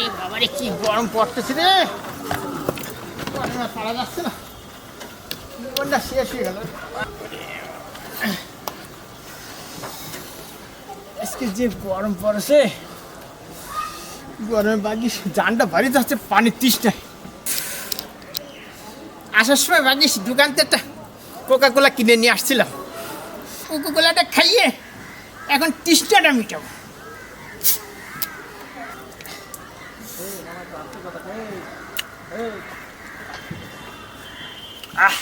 এ বাবারে, কি গরম পড়তেছে রে। পারা যাচ্ছে যে গরম পড়েছে গরমে জানটা আসার সময় বাকি দোকান থেকে কোকা কোলা কিনে নিয়ে আসছিলাম। কোকা কোলাটা খাইয়ে এখন তৃষ্ণাটা মিটাবো। আহ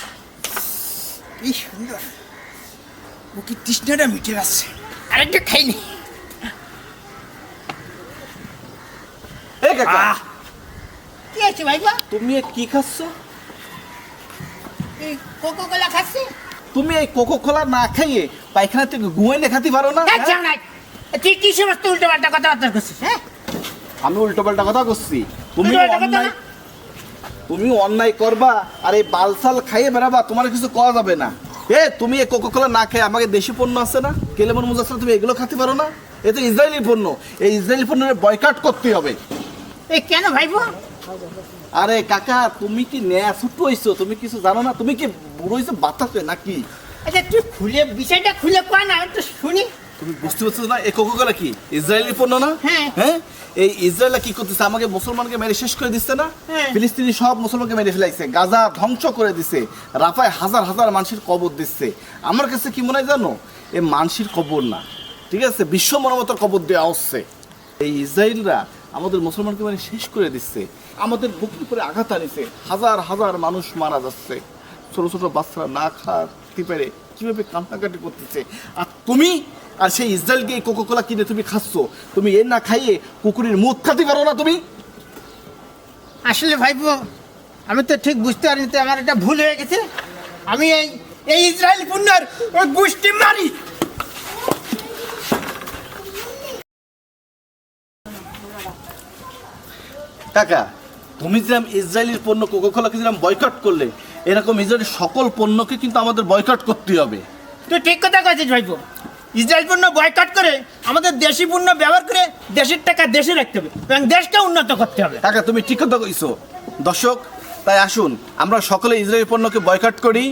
কি সুন্দর। বুকে তৃষ্ণাটা মিটে যাচ্ছে। আরেকটা খাইনি কি আছে ভাইবা তুমি কি খাচ্ছ? এই কোকো কোলা খাচ্ছি। তুমি এই কোকো কোলা না খাইয়ে পায়খানা থেকে ঘুমাইলে খাতে পারো না হ্যাঁ? না তুই কি সমস্ত উল্টো পাল্টা কথাবার্তা করছিস হ্যাঁ? আমি উল্টো পাল্টা কথা করছি তুমি অন্যায়? তুমি অন্যায় করবা আর এই বালসাল খাইয়ে বেড়াবা তোমার কিছু করা যাবে না। এ তুমি এই কোকো কোলা না খেয়ে আমাকে দেশি পণ্য আছে না? কেলেমন মুজাসরা তুমি এগুলো খেতে পারো না? এ তো ইসরায়েলি পণ্য। এই ইসরায়েলি পণ্যের বয়কাট করতে হবে। এই কেন ভাইবো? আরে কাকা তুমি কি নেয়া ছুট্ট হইছো? তুমি কিছু জানো না? তুমি কি বুড়ো হইছো বাতাসে নাকি? আচ্ছা তুই খুলে বিষয়টা খুলে কয় না? তো শুনি। তুমি বুঝতে পারছ না? এই কোকো কোলা কি? ইসরায়েলি পণ্য না? হ্যাঁ। হ্যাঁ? এই ইসরায়েল কি করতেছে? আমাকে মুসলমানকে মেরে শেষ করে দিচ্ছে না? হ্যাঁ। ফিলিস্তিনি সব মুসলমানকে মেরে ফেলাইছে। গাজা ধ্বংস করে দিছে। রাফায় হাজার হাজার মানুষের কবর দিচ্ছে। আমার কাছে কি মনে হয় জানো? এ মানুষের কবর না। ঠিক আছে? বিশ্ব মানবতার কবর দেওয়া হচ্ছে। এই ইসরায়েলরা আমাদের মুসলমানকে মানে শেষ করে দিচ্ছে। আমাদের বুকের উপরে আঘাত আনিছে। হাজার হাজার মানুষ মারা যাচ্ছে। ছোট ছোট বাচ্চারা না খাতে পারে কীভাবে কান্নাকাটি করতেছে? আর তুমি আর সেই ইসরায়েলকে এই কোকো কোলা কিনে তুমি খাচ্ছ। তুমি এর না খাইয়ে কুকুরের মুখ খাতে পারো না তুমি। আসলে ভাইবো আমি তো ঠিক বুঝতে পারিনি তো আমার এটা ভুল হয়ে গেছে। আমি এই এই ইসরায়েল পুণ্যর ওই গোষ্ঠী মারি কাকা তুমি যেরকম ইসরায়েলের পণ্য কোকো কোলাকে যেরকম বয়কট করলে এরকম ইসরায়েলের সকল পণ্যকে কিন্তু আমাদের বয়কট করতে হবে। তুই ঠিক কথা কয়েছিস ভাইবো ইসরায়েল পণ্য বয়কাট করে আমাদের দেশি পণ্য ব্যবহার করে দেশের টাকা দেশে রাখতে হবে এবং দেশকে উন্নত করতে হবে। কাকা, তুমি ঠিক কথা কইছো। দর্শক, তাই আসুন, আমরা সকলে ইসরায়েল পণ্যকে বয়কাট করি।